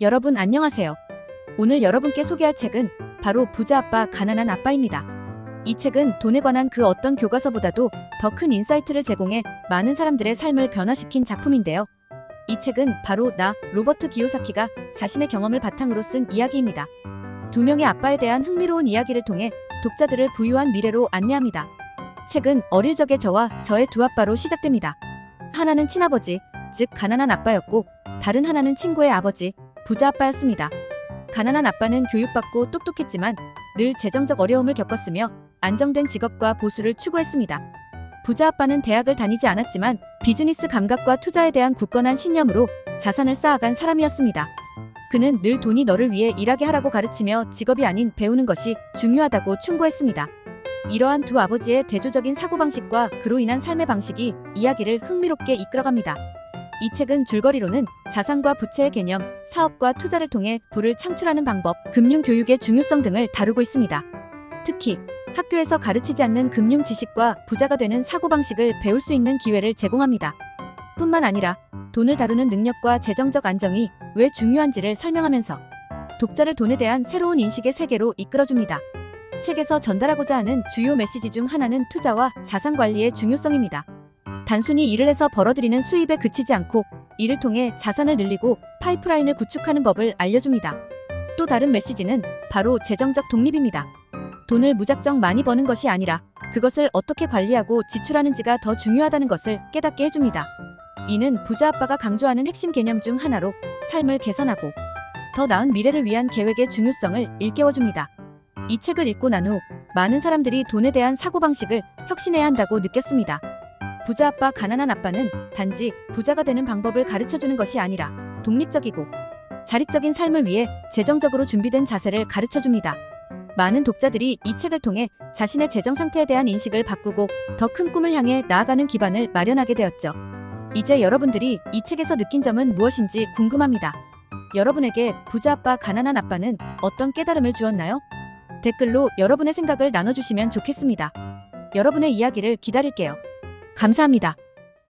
여러분 안녕하세요. 오늘 여러분께 소개할 책은 바로 부자 아빠 가난한 아빠입니다. 이 책은 돈에 관한 그 어떤 교과서보다도 더 큰 인사이트를 제공해 많은 사람들의 삶을 변화시킨 작품인데요. 이 책은 바로 나 로버트 기요사키가 자신의 경험을 바탕으로 쓴 이야기입니다. 두 명의 아빠에 대한 흥미로운 이야기를 통해 독자들을 부유한 미래로 안내합니다. 책은 어릴 적의 저와 저의 두 아빠로 시작됩니다. 하나는 친아버지, 즉 가난한 아빠였고 다른 하나는 친구의 아버지, 부자 아빠였습니다. 가난한 아빠는 교육받고 똑똑했지만 늘 재정적 어려움을 겪었으며 안정된 직업과 보수를 추구했습니다. 부자 아빠는 대학을 다니지 않았지만 비즈니스 감각과 투자에 대한 굳건한 신념으로 자산을 쌓아간 사람이었습니다. 그는 늘 돈이 너를 위해 일하게 하라고 가르치며 직업이 아닌 배우는 것이 중요하다고 충고했습니다. 이러한 두 아버지의 대조적인 사고방식과 그로 인한 삶의 방식이 이야기를 흥미롭게 이끌어갑니다. 이 책은 줄거리로는 자산과 부채의 개념, 사업과 투자를 통해 부를 창출하는 방법, 금융 교육의 중요성 등을 다루고 있습니다. 특히 학교에서 가르치지 않는 금융 지식과 부자가 되는 사고방식을 배울 수 있는 기회를 제공합니다. 뿐만 아니라 돈을 다루는 능력과 재정적 안정이 왜 중요한지를 설명하면서 독자를 돈에 대한 새로운 인식의 세계로 이끌어줍니다. 책에서 전달하고자 하는 주요 메시지 중 하나는 투자와 자산 관리의 중요성입니다. 단순히 일을 해서 벌어들이는 수입에 그치지 않고 이를 통해 자산을 늘리고 파이프라인을 구축하는 법을 알려줍니다. 또 다른 메시지는 바로 재정적 독립입니다. 돈을 무작정 많이 버는 것이 아니라 그것을 어떻게 관리하고 지출하는지가 더 중요하다는 것을 깨닫게 해줍니다. 이는 부자 아빠가 강조하는 핵심 개념 중 하나로 삶을 개선하고 더 나은 미래를 위한 계획의 중요성을 일깨워줍니다. 이 책을 읽고 난 후 많은 사람들이 돈에 대한 사고방식을 혁신해야 한다고 느꼈습니다. 부자 아빠 가난한 아빠는 단지 부자가 되는 방법을 가르쳐 주는 것이 아니라 독립적이고 자립적인 삶을 위해 재정적으로 준비된 자세를 가르쳐 줍니다. 많은 독자들이 이 책을 통해 자신의 재정 상태에 대한 인식을 바꾸고 더 큰 꿈을 향해 나아가는 기반을 마련하게 되었죠. 이제 여러분들이 이 책에서 느낀 점은 무엇인지 궁금합니다. 여러분에게 부자 아빠 가난한 아빠는 어떤 깨달음을 주었나요? 댓글로 여러분의 생각을 나눠주시면 좋겠습니다. 여러분의 이야기를 기다릴게요. 감사합니다.